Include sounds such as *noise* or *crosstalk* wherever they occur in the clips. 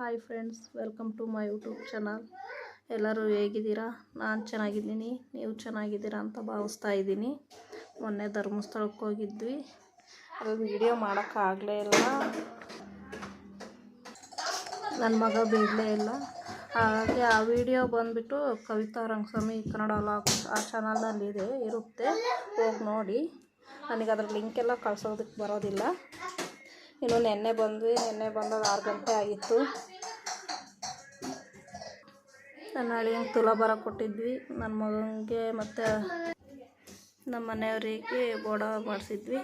Hi friends welcome to my YouTube channel ಎಲ್ಲರೂ ಹೇಗಿದ್ದೀರಾ? ನಾನು ಚೆನ್ನಾಗಿದ್ದೀನಿ. ನೀವು ಚೆನ್ನಾಗಿದ್ದೀರಾ ಅಂತ ಭಾವಿಸ್ತಾ ಇದ್ದೀನಿ. ಮೊನ್ನೆ ಧರ್ಮಸ್ಥಳಕ್ಕೆ ಹೋಗಿದ್ವಿ. ಅದು ವೀಡಿಯೋ ಮಾಡೋಕ್ಕಾಗಲೇ ಇಲ್ಲ. ನನ್ನ ಮಗ ಬಿಡಲೇ ಇಲ್ಲ. ಹಾಗೆ ಆ ವಿಡಿಯೋ ಬಂದುಬಿಟ್ಟು ಕವಿತಾ ರಂಗಸ್ವಾಮಿ ಕನ್ನಡ ಲಾಕ್ ಆ ಚಾನಲ್ನಲ್ಲಿದೆ ಇರುತ್ತೆ. ಹೋಗಿ ನೋಡಿ. ನನಗೆ ಅದ್ರ ಲಿಂಕ್ ಎಲ್ಲ ಕಳ್ಸೋದಕ್ಕೆ ಬರೋದಿಲ್ಲ. ಇನ್ನು ನೆನ್ನೆ ಬಂದ್ವಿ. ನೆನ್ನೆ ಬಂದಾಗ ಆರು ಗಂಟೆ ಆಗಿತ್ತು. ನನ್ನ ಅಳಿಯಂಗೆ ತುಲಾಭಾರ ಕೊಟ್ಟಿದ್ವಿ. ನನ್ನ ಮಗನಿಗೆ ಮತ್ತು ನಮ್ಮ ಮನೆಯವರಿಗೆ ಬೋಡ ಮಾಡಿಸಿದ್ವಿ.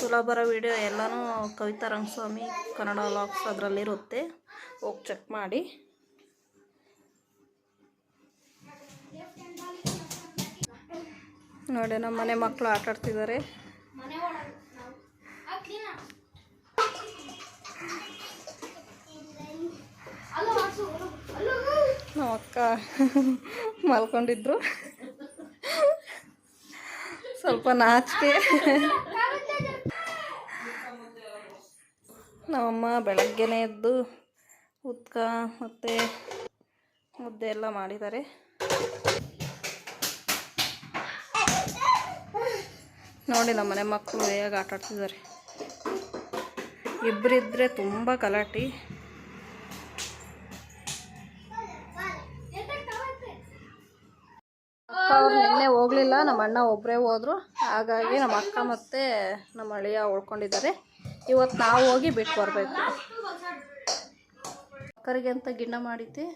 ತುಲಾಭಾರ ವಿಡಿಯೋ ಎಲ್ಲನೂ ಕವಿತಾ ರಂಗಸ್ವಾಮಿ ಕನ್ನಡ ಲಾಗ್ಸ್ ಅದರಲ್ಲಿರುತ್ತೆ. ಹೋಗಿ ಚೆಕ್ ಮಾಡಿ. ನೋಡಿ ನಮ್ಮ ಮನೆ ಮಕ್ಕಳು ಆಟ ಆಡ್ತಿದ್ದಾರೆ ನಮ್ಮ ಅಕ್ಕ ಮಲ್ಕೊಂಡಿದ್ರು. ಸ್ವಲ್ಪ ನಾಚಿಕೆ. ನಮ್ಮಮ್ಮ ಬೆಳಗ್ಗೆನೇ ಎದ್ದು ಉತ್ಕ ಮತ್ತು ಮುದ್ದೆ ಎಲ್ಲ ಮಾಡಿದ್ದಾರೆ. ನೋಡಿ ನಮ್ಮ ಮನೆ ಮಕ್ಕಳು ಹೇಗೆ ಆಟಾಡ್ತಿದ್ದಾರೆ. ಇಬ್ಬರಿದ್ದರೆ ತುಂಬ ಗಲಾಟೆ. ಅಕ್ಕ ಅವ್ರು ನಿನ್ನೆ ಹೋಗ್ಲಿಲ್ಲ ನಮ್ಮ ಅಣ್ಣ ಒಬ್ಬರೇ ಹೋದ್ರು. ಹಾಗಾಗಿ ನಮ್ಮ ಅಕ್ಕ ಮತ್ತು ನಮ್ಮ ಅಳಿಯ ಉಳ್ಕೊಂಡಿದ್ದಾರೆ. ಇವತ್ತು ನಾವು ಹೋಗಿ ಬಿಟ್ಟು ಬರಬೇಕು. ಅಕ್ಕರಿಗೆ ಅಂತ ಗಿಣ್ಣ ಮಾಡಿದ್ದೆ?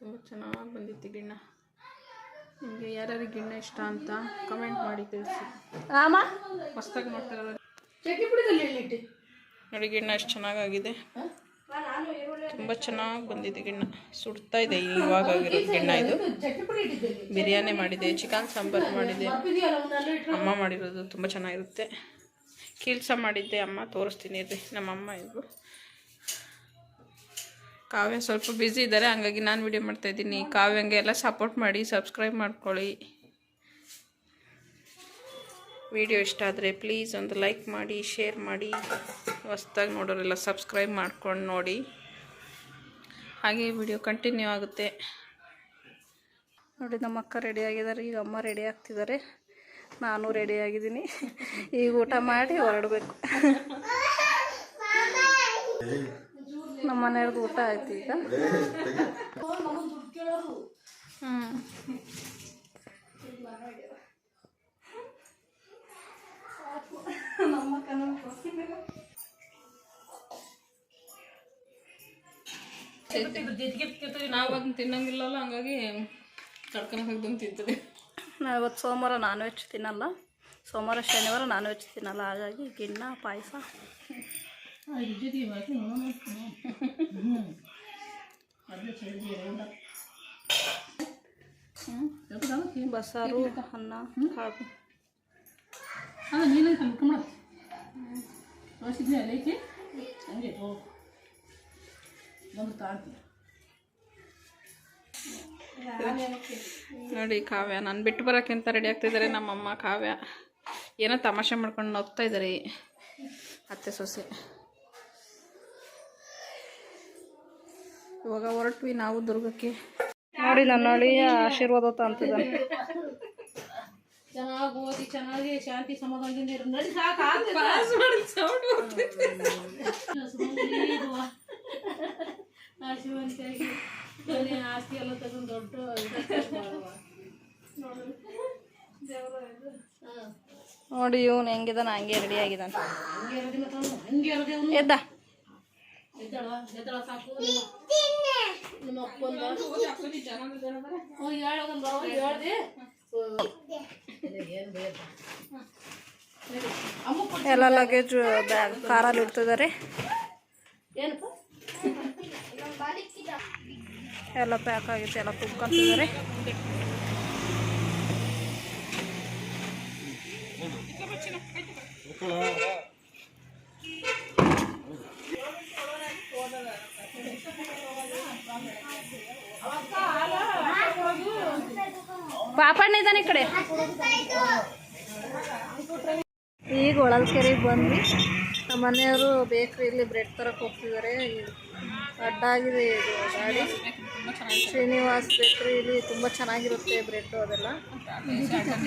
ತುಂಬ ಚೆನ್ನಾಗಿ ಬಂದಿತ್ತು ಗಿಣ್ಣ. ನಿಮಗೆ ಯಾರ್ಯಾರಿಗೆ ಗಿಣ್ಣ ಇಷ್ಟ ಅಂತ ಕಮೆಂಟ್ ಮಾಡಿ ತಿಳಿಸಿ. ಹೊಸ್ದಾಗಿ ಮಾಡ್ತಾರಲ್ಲ ನೋಡಿ ಗಿಣ್ಣ ಎಷ್ಟು ಚೆನ್ನಾಗಾಗಿದೆ. ತುಂಬ ಚೆನ್ನಾಗಿ ಬಂದಿದೆ ಗಿಣ್ಣ. ಸುಡ್ತಾ ಇದೆ, ಇವಾಗ ಆಗಿರೋ ಗಿಣ್ಣ ಇದು. ಬಿರಿಯಾನಿ ಮಾಡಿದೆ, ಚಿಕನ್ ಸಾಂಬಾರು ಮಾಡಿದೆ. ಅಮ್ಮ ಮಾಡಿರೋದು ತುಂಬ ಚೆನ್ನಾಗಿರುತ್ತೆ. ಕೀಲ್ಸ ಮಾಡಿದ್ದೆ, ಅಮ್ಮ ತೋರಿಸ್ತೀನಿ ಇರ್ರಿ, ನಮ್ಮಮ್ಮ ಇದು. ಕಾವ್ಯ ಸ್ವಲ್ಪ ಬ್ಯುಸಿ ಇದ್ದಾರೆ, ಹಂಗಾಗಿ ನಾನು ವಿಡಿಯೋ ಮಾಡ್ತಾಯಿದ್ದೀನಿ ಕಾವ್ಯಂಗೆ ಎಲ್ಲ ಸಪೋರ್ಟ್ ಮಾಡಿ ಸಬ್ಸ್ಕ್ರೈಬ್ ಮಾಡ್ಕೊಳ್ಳಿ. ವಿಡಿಯೋ ಇಷ್ಟ ಆದರೆ ಪ್ಲೀಸ್ ಒಂದು ಲೈಕ್ ಮಾಡಿ ಶೇರ್ ಮಾಡಿ. ಹೊಸ್ದಾಗಿ ನೋಡೋರೆಲ್ಲ ಸಬ್ಸ್ಕ್ರೈಬ್ ಮಾಡ್ಕೊಂಡು ನೋಡಿ. ಹಾಗೆ ವಿಡಿಯೋ ಕಂಟಿನ್ಯೂ ಆಗುತ್ತೆ. ನೋಡಿ ನಮ್ಮ ಅಕ್ಕ ರೆಡಿ ಆಗಿದ್ದಾರೆ. ಈಗ ಅಮ್ಮ ರೆಡಿ ಆಗ್ತಿದ್ದಾರೆ. ನಾನು ರೆಡಿ ಆಗಿದ್ದೀನಿ. ಈಗ ಊಟ ಮಾಡಿ ಹೊರಡಬೇಕು. ನಮ್ಮ ಮನೆಯವ್ರದ್ದು ಊಟ ಆಯ್ತು ಈಗ. ಹ್ಞೂ ನಾವು ಅದನ್ನ ತಿನ್ನಂಗಿಲ್ಲಲ್ಲ ಹಂಗಾಗಿ ಕಡ್ಕೊಂಡು ಹೋಗಿ ಬಂದು ತಿಂತೀವಿ. ನಾವು ಇವತ್ತು ಸೋಮವಾರ ನಾನ್ ವೆಜ್ ತಿನ್ನಲ್ಲ. ಸೋಮವಾರ ಶನಿವಾರ ನಾನ್ ವೆಜ್ ತಿನ್ನಲ್ಲ. ಹಾಗಾಗಿ ಗಿಣ್ಣ ಪಾಯಸ. ಬಸ್ಸಾರು ಅನ್ನ ಕಾಳು. ನೋಡಿ ಕಾವ್ಯ ನಾನು ಬಿಟ್ಟು ಬರೋಕ್ಕಿಂತ ರೆಡಿ ಆಗ್ತಿದ್ದಾರೆ ನಮ್ಮಮ್ಮ ಕಾವ್ಯ. ಏನೋ ತಮಾಷೆ ಮಾಡ್ಕೊಂಡು ನಗ್ತಾ ಇದ್ದಾರೆ ಅತ್ತೆ ಸೊಸೆ. ಇವಾಗ ಹೊರಟ್ವಿ ನಾವು ದುರ್ಗಕ್ಕೆ. ನೋಡಿ ನನ್ನ ಅಳಿಯ ಆಶೀರ್ವಾದ ಅಂತಿದ್ದಾನೆ. ಚೆನ್ನಾಗಿ ಓದಿ ಚೆನ್ನಾಗಿ ಶಾಂತಿ ಸಮಾಧಾನದಿಂದ ನಡಿ ಸಾಕು ಆಶೀರ್ವಾದಿಯಾಗಿ ಮನೆ ಆಸ್ತಿ ಎಲ್ಲ ತಗೊಂಡು ದೊಡ್ಡ ಹಾ. ನೋಡಿ ಇವನು ಹೆಂಗಿದಾನ ಹಂಗೆ ರೆಡಿ ಆಗಿದಾನ. ಎದ್ದ. ಎಲ್ಲ ಲಗೇಜ್ ಬ್ಯಾಗ್ ಕಾರಲ್ಲಿ ಇಡ್ತಿದ್ದಾರೆ ಏನಪ್ಪ ಎಲ್ಲ ಪ್ಯಾಕ್ ಆಗಿತ್ತು, ಎಲ್ಲ ತುಂಬ್ಕೊಂತಿದ್ದಾರೆ. ಪಾಪಣ್ಣ ಈ ಕಡೆ. ಈಗ ಒಳಲ್ಕೆರೆಗೆ ಬಂದ್ವಿ. ನಮ್ಮ ಮನೆಯವರು ಬೇಕ್ರಿಯಲ್ಲಿ ಬ್ರೆಡ್ ತರಕ್ಕೆ ಹೋಗ್ತಿದ್ದಾರೆ. ಅಡ್ಡಾಗಿದೆ ಇದು ಗಾಡಿ. ಶ್ರೀನಿವಾಸ್ ಬೇಕ್ರಿ, ಇಲ್ಲಿ ತುಂಬ ಚೆನ್ನಾಗಿರುತ್ತೆ ಬ್ರೆಡ್ಡು ಅದೆಲ್ಲ.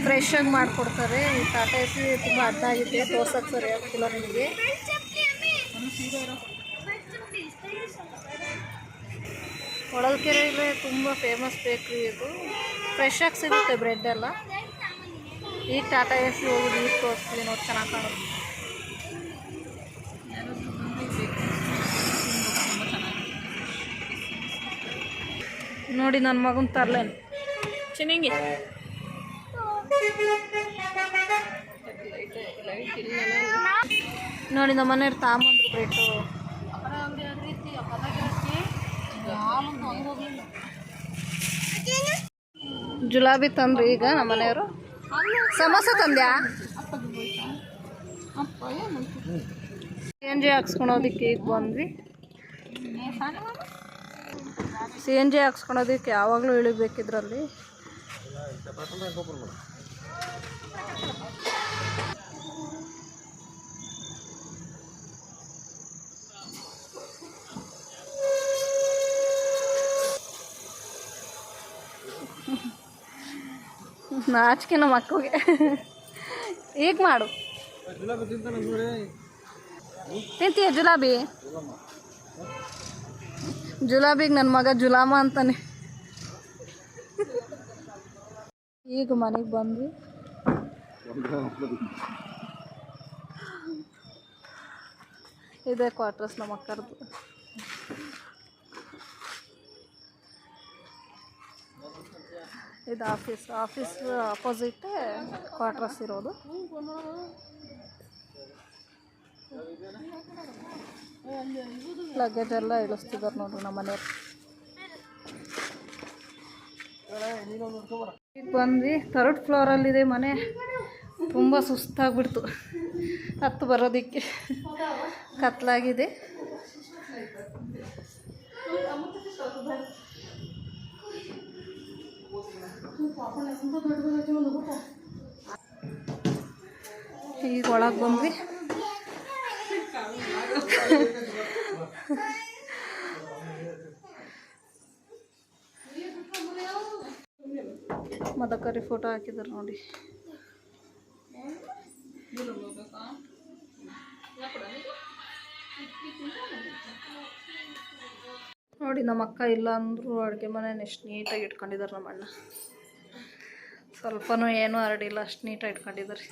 ಫ್ರೆಶ್ ಆಗಿ ಮಾಡಿಕೊಡ್ತಾರೆ. ಈ ಟಾಟಾ ಎಸಿ ತುಂಬ ಅಡ್ಡಾಗಿದೆ ತೋರ್ಸಕ್ಕೆ ಸರಿ ಆಗ್ತಿಲ್ಲ ನಿಮಗೆ. ಹೊಳಲ್ಕೆರೆಯಲ್ಲಿ ತುಂಬ ಫೇಮಸ್ ಬೇಕ್ರಿ ಇದು. ಫ್ರೆಶ್ ಆಗಿ ಸಿಗುತ್ತೆ ಬ್ರೆಡ್ ಎಲ್ಲ. ಈಗ ಟಾಟಾ ಎಸಿ ಹೋಗಿ ನೀರು ತೋರಿಸ್ತೀವಿ ನೋಡಿ, ಚೆನ್ನಾಗಿ ಕಾಣುತ್ತೆ. ನೋಡಿ ನನ್ನ ಮಗನ ತರ್ಲೇನು. ಚೆನ್ನಾಗಿ. ನೋಡಿ ನಮ್ಮ ಮನೆಯವ್ರು ತಾಂಬಂದ್ರು ಬ್ರೆಡ್ಡು ಜುಲಾಬಿ ತಂದ್ರು ಈಗ ನಮ್ಮ ಮನೆಯವರು. ಸಮೋಸ ತಂದ್ಯಾ? ಸಿ ಎನ್ ಜಿ ಹಾಕ್ಸ್ಕೊಳೋದಕ್ಕೆ ಈಗ ಬಂದ್ವಿ. ಸಿ ಎನ್ ಜಿ ಹಾಕ್ಸ್ಕೊಳೋದಕ್ಕೆ ಯಾವಾಗಲೂ ಇಳಿಬೇಕಿದ್ರಲ್ಲಿ. ನಾಚಿಕೆ ನಮ್ಮ ಮಕ್ಕಳಿಗೆ ಈಗ ಮಾಡು. ತಿಂತೀಯ ಜುಲಾಬಿ? ಜುಲಾಬಿಗೆ ನನ್ನ ಮಗ ಜುಲಾಮ ಅಂತಾನೆ. ಈಗ ಮನೆಗೆ ಬಂದ್ವಿ. ಇದೇ ಕ್ವಾರ್ಟರ್ಸ್ ನಮ್ಮ ಅಕ್ಕರ್ದು. ಇದು ಆಫೀಸ್ ಆಫೀಸ್ ಅಪೋಸಿಟ್ ಕ್ವಾರ್ಟರ್ಸ್ ಇರೋದು. ಲಗೇಜ್ ಎಲ್ಲ ಇಳಿಸ್ತಿದ್ದಾರೆ ನೋಡ್ರಿ ನಮ್ಮ ಮನೆಯವ್ರು. ಈಗ ಬಂದ್ವಿ ಥರ್ಡ್ ಫ್ಲೋರಲ್ಲಿದೆ ಮನೆ. ತುಂಬ ಸುಸ್ತಾಗ್ಬಿಡ್ತು. ಹತ್ತು ಬರೋದಕ್ಕೆ ಕತ್ಲಾಗಿದೆ. ಈಗ ಒಳಗೆ ಬಂದ್ವಿ. *laughs* ಮದಕರಿ ಫೋಟೋ ಹಾಕಿದ್ರು ನೋಡಿ. ನೋಡಿ ನಮ್ಮ ಅಕ್ಕ ಇಲ್ಲ ಅಂದರೂ ಅಡುಗೆ ಮನೇನ ಎಷ್ಟು ನೀಟಾಗಿ ಇಟ್ಕೊಂಡಿದ್ದಾರೆ ನಮ್ಮ ಅಣ್ಣ. ಸ್ವಲ್ಪನೂ ಏನೂ ಹರಡಿಲ್ಲ ಅಷ್ಟು ನೀಟಾಗಿ ಇಟ್ಕೊಂಡಿದ್ದಾರೆ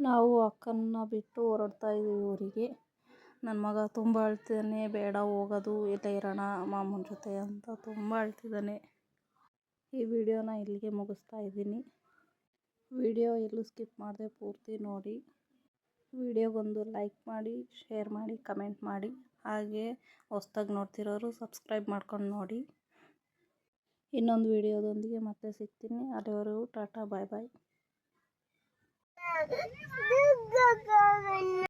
ನಾವು ಅಕ್ಕನ್ನ ಬಿಟ್ಟು ಹೊರಡ್ತಾ ಇದ್ದೀವಿ ಊರಿಗೆ. ನನ್ನ ಮಗ ತುಂಬ ಅಳ್ತಿದ್ದಾನೆ ಬೇಡ ಹೋಗೋದು, ಇಲ್ಲೇ ಇರೋಣ, ಮಾಮನ ಜೊತೆ ಅಂತ ತುಂಬ ಅಳ್ತಿದ್ದಾನೆ ಈ ವಿಡಿಯೋನ ಇಲ್ಲಿಗೆ ಮುಗಿಸ್ತಾ ಇದ್ದೀನಿ. ವಿಡಿಯೋ ಎಲ್ಲೂ ಸ್ಕಿಪ್ ಮಾಡದೆ ಪೂರ್ತಿ ನೋಡಿ. ವಿಡಿಯೋಗೊಂದು ಲೈಕ್ ಮಾಡಿ, ಶೇರ್ ಮಾಡಿ, ಕಮೆಂಟ್ ಮಾಡಿ. ಹಾಗೆ ಹೊಸ್ದಾಗಿ ನೋಡ್ತಿರೋರು ಸಬ್ಸ್ಕ್ರೈಬ್ ಮಾಡ್ಕೊಂಡು ನೋಡಿ. ಇನ್ನೊಂದು ವಿಡಿಯೋದೊಂದಿಗೆ ಮತ್ತೆ ಸಿಗ್ತೀನಿ. ಅಲ್ಲಿವರೆಗೂ ಟಾಟಾ, ಬಾಯ್ ಬಾಯ್. 这个高的呢？